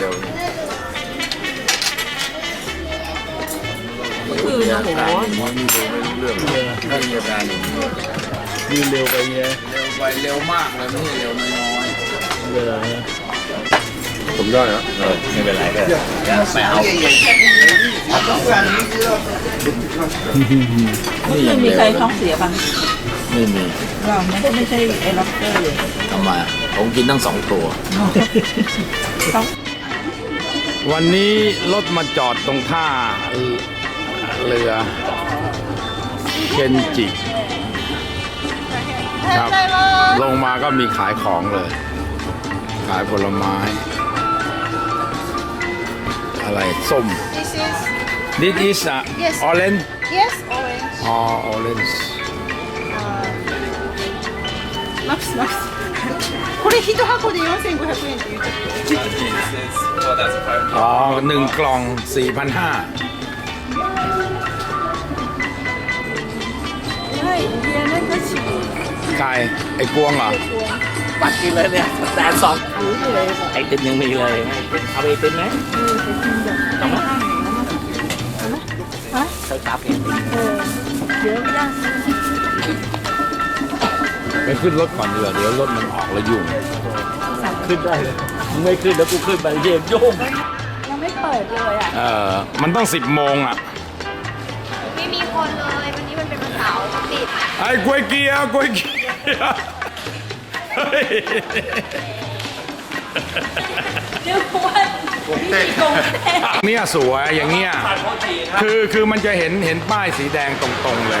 เร็วนี่คือมีโอ้อาโหการอย่างนี้นี่ดูไม่รู้เรื่องเลยถ้ามีอาการอย่างนี้ยืนเร็วไปเงี้ยเร็วไปเร็วมากเลยไม่ใช่เร็วน้อยเวลาผมได้นะเออไม่เป็นไรก็ไม่เอาเมื่อคืนมีใครท้องเสียบ้างไม่มีเราไม่ไม่ใช่ไอ้ล็อกเตอร์เลยทำไมผมกินทั้งสองตัวท้อง วันนี้รถมาจอดตรงท่าเรือเคนจิครับ ลงมาก็มีขายของเลย ขายผลไม้ อะไรส้ม This is This is a Yes. orange yes orange อ๋อ orange นับนับ これ一箱で4500円って言っちゃって。 อ๋อหนึ่งกล่อง 4,500 ใช่เบียร์นั่นก็ฉี่ ไก่ไอ้กวงเหรอ ปัดกินเลยเนี่ยแต่สอง หูอยู่เลยบอก ไอติมยังมีเลยเอาไปไอติมไหม เออไปกินแบบข้างๆอย่างนั้นนะฮะ เคยตับไอติม เออเดี๋ยวย่าง ไปขึ้นรถก่อนดีกว่าเดี๋ยวรถมันออกแล้วยุ่งขึ้นได้เลยมึงไม่ขึ้นแล้วกูขึ้นไปเยี่ยมโยงยังไม่เปิดเลยอะ เออมันต้อง10โมงอะไม่มีคนเลยวันนี้มันเป็นวันเสาร์ปิดไอ้กล้วยเกียร์กล้วยเกียร์เฮ้ยเนี่ยสวยอย่างเงี้ยคือคือมันจะเห็นเห็นป้ายสีแดงตรงๆเลย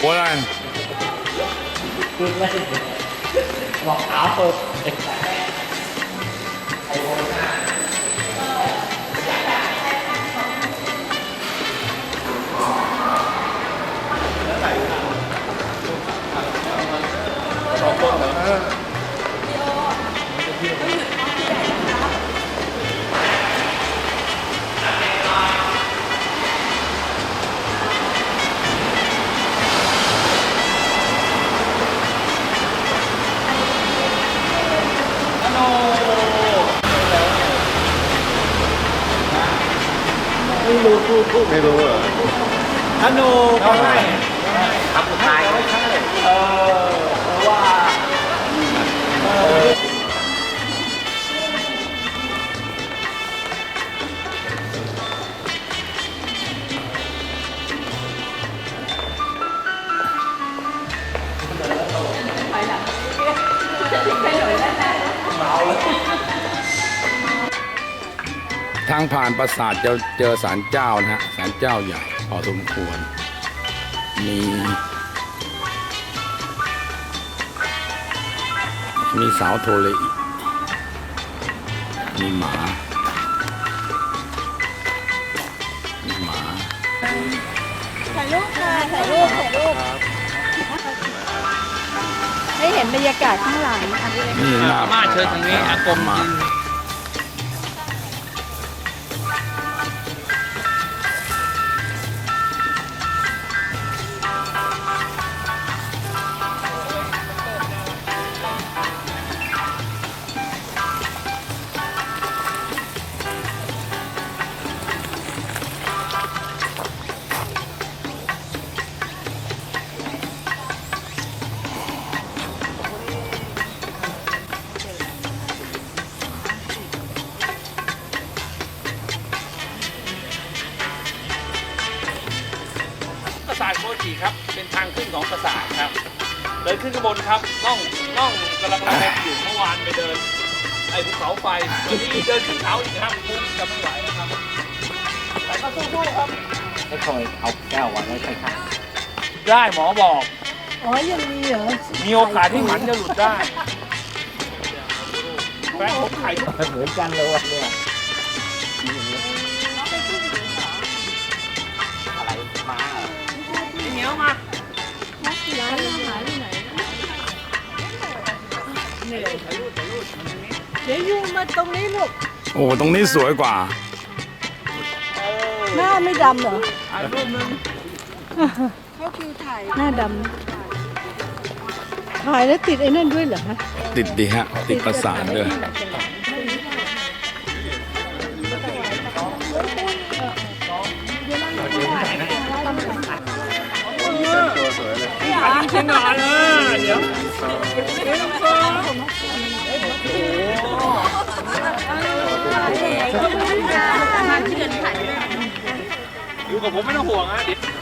โบราณ บอกเอาเปิด ไม่รู้เหรอฮันโนเขาให้ทำสุดท้ายางผ่านปราสาทจะเจอศาลเจ้านะฮะศาลเจ้าใหญ่พอสมควร มีมีเสาโทเลอีกมีหมามีหมาถ่ายรูปค่ะถ่ายรูปถ่ายรูปให้เห็นบรรยากาศข้างหลังอะนี่หน้ามาเชิญทางนี้อากงมากินปรา สาทโคจิครับ เป็นทางขึ้นของปราสาทครับ เดินขึ้นข้างบนครับน่องน่องกำลังระเบิดอยู่เมื่อวานไปเดิน ไอ้ภูเขาไฟวันนี้เดินขึ้นเขาอีกครับคุ้มจะไม่ไหวแล้วครับ แต่ก็สู้ๆครับให้คอยเอาแก้ววางไว้ข้างได้หมอบอก อ๋อ ยังมีเหรอ มีโอกาสที่หมันจะหลุดได้แฟนผมขายทุกเหมือนกันเลยว่ะเนี่ย ยวมาร้านอาหารที่ไหนเดี๋ยวยูมาตรงนี้ลูกโอ้ตรงนี้สวยกว่า หน้าไม่ดำเหรอถ่ายรูปนึงหน้าดำถ่ายแล้วติดไอ้นั่นด้วยเหรอฮะติดดีฮะ ติดประสานด้วย หนาเลยเดี๋ยวอยู่กับผมไม่ต้องห่วงฮะเดี๋ยว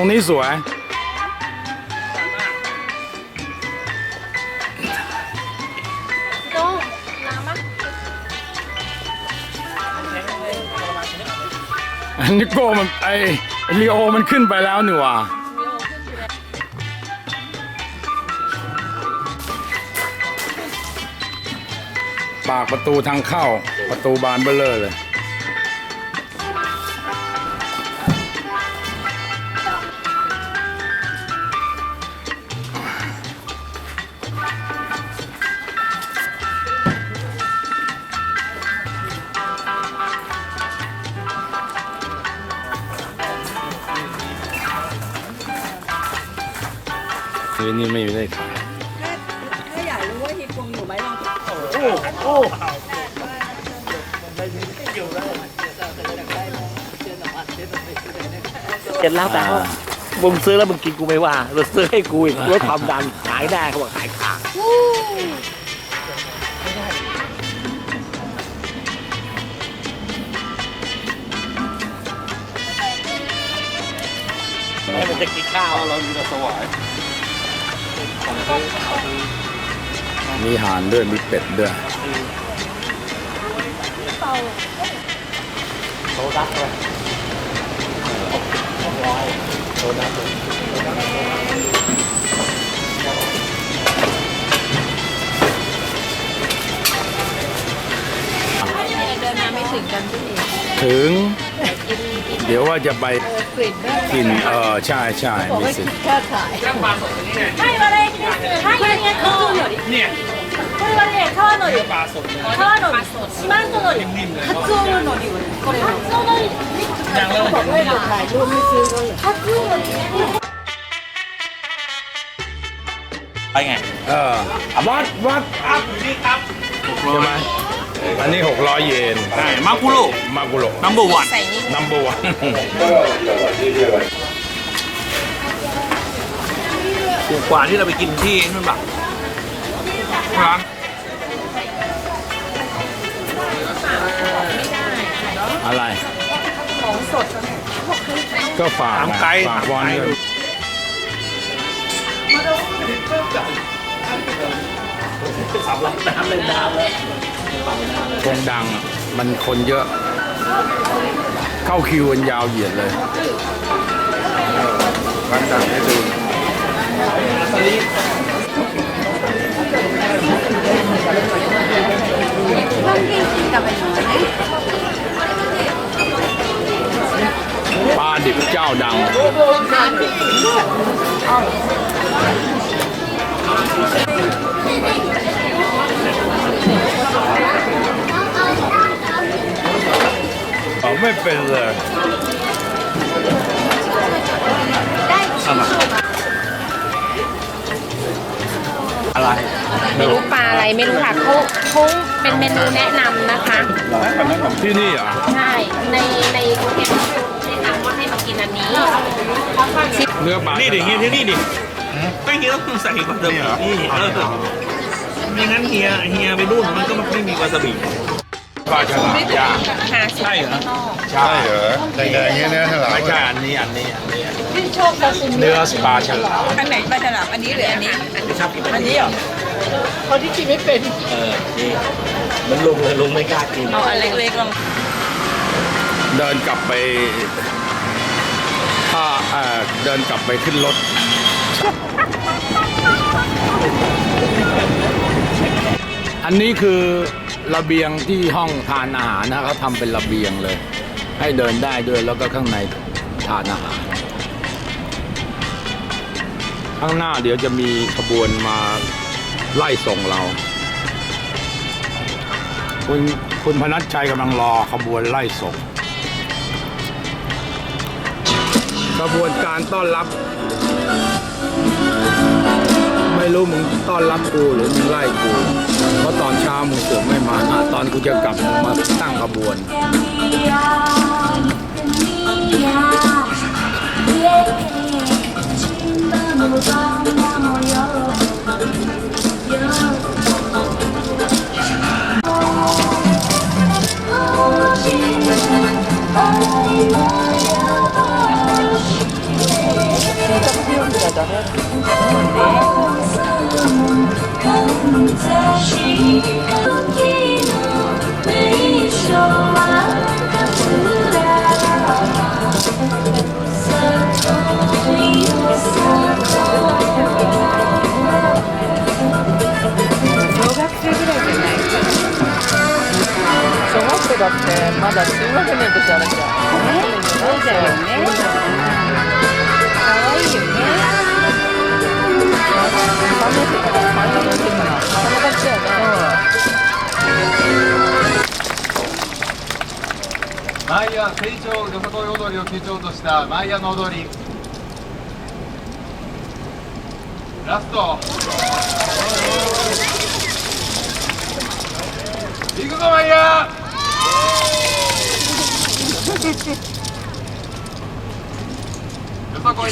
รงนี้สวย อันนี้โก้มันไอลีโอมันขึ้นไปแล้วนี่ว่าปากประตูทางเข้าประตูบานเบลเลอร์เลย คืนนี้ไม่ได้ขายถ้าอยากรู้ว่าฮิปปงอยู่ไหมลองโอ้โอ้เจ็ดแล้วแต่ว่ามึงซื้อแล้วมึงกินกูไม่ว่าเราซื้อให้กูอีกลดความดันขายได้เขาบอกขายขาดมันจะกินข้าวเรามีแต่สวาย มีห่านด้วย มีเป็ดด้วยโซดักเลยโซดักเลยเดินมาไม่ถึงกันพี่ถึง เดี๋ยวว่าจะไป กลิ่นได้ กิน เออ ใช่ใช่ บอก มี ให้ สิทธิ์ แค่ถ่าย ย่างปลาสดอันนี้เนี่ย はい、割れです。はい、ありがとう。 เนี่ย これはね、川のり。 ปลาสดเลย 川のり。四万十のり。 นิ่มๆเลย カツオのり。これ。カツオのり。 ย่างแล้วมัน บอกให้เราถ่ายรูปไม่ซื้อก็เลย カツオのり。 ไปไง เออวัดวัด ครับอยู่นี่ครับ ใช่ไหม อันนี้ 600 เยน ใช่มาคุโร่มากุโร number one นัมเบอร์วันถูกกว่าที่เราไปกินที่นั่นแบบร้านอะไรของสดก็ฝากถามไกด์ฝากบอลถามไกด์ ด้วย คงดังมันคนเยอะ เข้าคิวกันยาวเหยียดเลยวันดังให้ดูปลาดิบเจ้าดัง เอา ไม่เป็นเลยอะไรไม่รู้ปลาอะไรไม่รู้ค่ะเขาเขาเป็นเมนูแนะนำนะคะ ที่นี่เหรอะใช่ ในในกรุงเทพแนะนำว่าให้มากินอันนี้เนื้อปลานี่ดิเฮียที่นี่ดิไม่เฮียต้องใส่วาซาบินี่เออไม่งั้นเฮียเฮียไปนู่นมันก็ไม่มีวาซาบิ ปลาฉลามย่างหาสิบใช่เหรอใช่เหรอแดงๆอย่างเงี้ยนะฉลามไม่ใช่อันนี้อันนี้อันนี้ที่โชคเนื้อปลาฉลามอันไหนปลาฉลามอันนี้หรืออันนี้ไม่ชอบกินอันนี้เหรอคนที่กินไม่เป็นเออนี่มันลุงเลยลุงไม่กล้ากินเอาอันเล็กๆลองเดินกลับไปถ้าเออเดินกลับไปขึ้นรถอันนี้คือ ระเบียงที่ห้องทานอาหารนะเขาทำเป็นระเบียงเลย ให้เดินได้ด้วยแล้วก็ข้างในทานอาหาร ข้างหน้าเดี๋ยวจะมีขบวนมาไล่ส่งเรา คุณคุณพนัชชัยกำลังรอขบวนไล่ส่งขบวนการต้อนรับ รู้มึงต้อนรับกูหรือมึงไล่กู เพราะตอนเช้ามึงเสือกไม่มาตอนกูจะกลับมึงมาตั้งขบวน小だってまだ中学年としてあるじゃんそうだよね可愛いよね3年生かな3年生からなそんな感じだよねマイヤー成長よさこい踊りを基調としたマイヤーの踊り。ラスト。行くぞマイヤーよさこい。